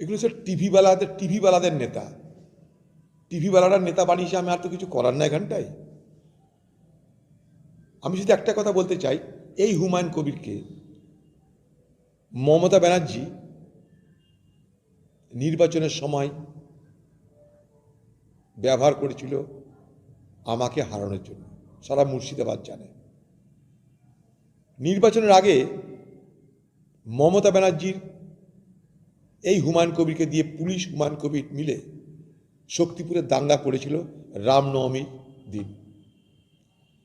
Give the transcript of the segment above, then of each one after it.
এগুলো হচ্ছে টিভিওয়ালাদের টিভিওয়ালাদের নেতা। টিভিওয়ালারা নেতা বানিয়েছে আমি আর তো কিছু করার না এখানটায়। আমি শুধু একটা কথা বলতে চাই, এই হুমায়ুন কবিরকে মমতা ব্যানার্জি নির্বাচনের সময় ব্যবহার করেছিল আমাকে হারানোর জন্য। সারা মুর্শিদাবাদ জানে। নির্বাচনের আগে মমতা ব্যানার্জির এই হুমায়ুন কবিরকে দিয়ে পুলিশ হুমায়ুন কবির মিলে শক্তিপুরে দাঙ্গা করেছিল রামনবমীর দিন।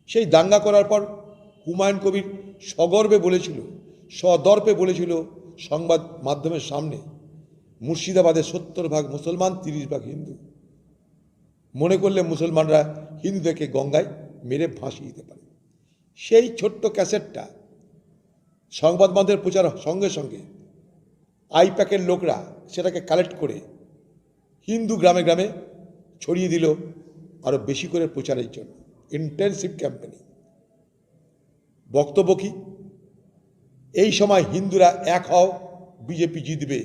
সেই দাঙ্গা করার পর হুমায়ুন কবির সগর্বে বলেছিল, সদর্পে বলেছিল সংবাদ মাধ্যমের সামনে, মুর্শিদাবাদে সত্তর ভাগ মুসলমান, তিরিশ ভাগ হিন্দু। মনে করলে মুসলমানরা হিন্দুদেরকে গঙ্গায় মেরে ভাসিয়ে দিতে পারে। সেই ছোট্ট ক্যাসেটটা সংবাদ মাধ্যমের প্রচার সঙ্গে সঙ্গে আইপ্যাকের লোকরা সেটাকে কালেক্ট করে হিন্দু গ্রামে গ্রামে ছড়িয়ে দিল আরও বেশি করে প্রচারের জন্য। ইন্টেন্সিভ ক্যাম্পেনিং বক্তব্য কি? এই সময় হিন্দুরা এক হও বিজেপি জিতবে।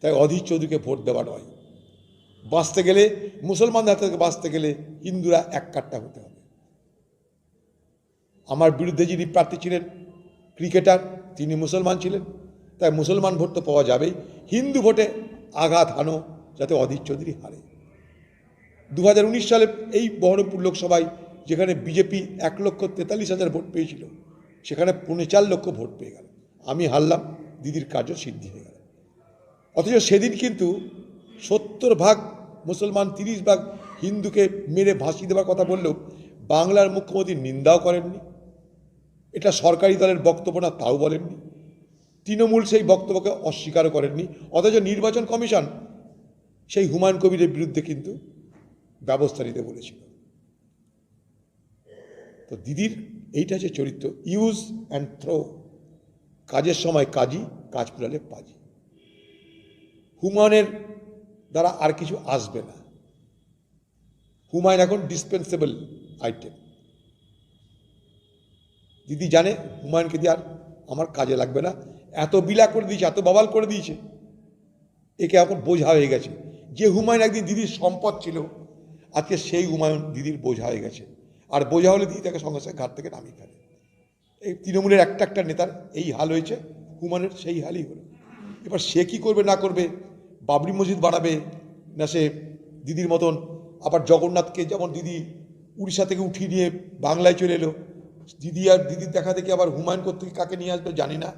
তাই অধীর চৌধুরীকে ভোট দেওয়া নয়। বাঁচতে গেলে, মুসলমানদের হাত থেকে বাঁচতে গেলে হিন্দুরা এক কাট্টা হতে হবে। আমার বিরুদ্ধে যিনি প্রার্থী ছিলেন, ক্রিকেটার, তিনি মুসলমান ছিলেন। তাই মুসলমান ভোট তো পাওয়া যাবেই। হিন্দু ভোটে আঘাত হানো, যাতে অধীর চৌধুরী হারে। দু হাজার উনিশ সালে এই বহরমপুর লোকসভায় যেখানে বিজেপি এক লক্ষ তেতাল্লিশ হাজার ভোট পেয়েছিল, সেখানে পৌনে চার লক্ষ ভোট পেয়ে গেল। আমি হারলাম, দিদির কার্য সিদ্ধি হয়ে গেল। অথচ সেদিন কিন্তু সত্তর ভাগ মুসলমান, তিরিশ ভাগ হিন্দুকে মেরে ভাসিয়ে দেওয়ার কথা বললেও বাংলার মুখ্যমন্ত্রী নিন্দাও করেননি। এটা সরকারি দলের বক্তব্য না, তাও বলেননি। তৃণমূল সেই বক্তব্যকে অস্বীকারও করেননি। অথচ নির্বাচন কমিশন সেই হুমায়ুন কবিরের বিরুদ্ধে কিন্তু ব্যবস্থা নিতে বলেছিল। তো দিদির এইটা হচ্ছে চরিত্র। ইউজ অ্যান্ড থ্রো কাজের সময় কাজই, কাজ পুরালে পাজি। হুমায়ুনের দ্বারা আর কিছু আসবে না। হুমায়ুন এখন ডিসপেন্সেবল আইটেম দিদি জানে হুমায়ুনকে দিয়ে আর আমার কাজে লাগবে না। এত বিলা করে দিয়েছে, এত বাবাল করে দিয়েছে, একে এখন বোঝা হয়ে গেছে। যে হুমায়ুন একদিন দিদির সম্পদ ছিল, আজকে সেই হুমায়ুন দিদির বোঝা হয়ে গেছে। আর বোঝা হলে দিদি তাকে সঙ্গে সঙ্গে ঘাট থেকে নামিয়ে ফেলে। এই তৃণমূলের একটা একটা নেতার এই হাল হয়েছে, হুমায়ুনের সেই হালই হলো। এবার সে কী করবে, না করবে, বাবরি মসজিদ বাড়াবে, না সে দিদির মতন আবার জগন্নাথকে যেমন দিদি উড়িষ্যা থেকে উঠিয়ে নিয়ে বাংলায় চলে এলো, দিদি আর দিদির দেখা দেখি আবার হুমায়ুন করতে কাকে নিয়ে আসবে জানি না।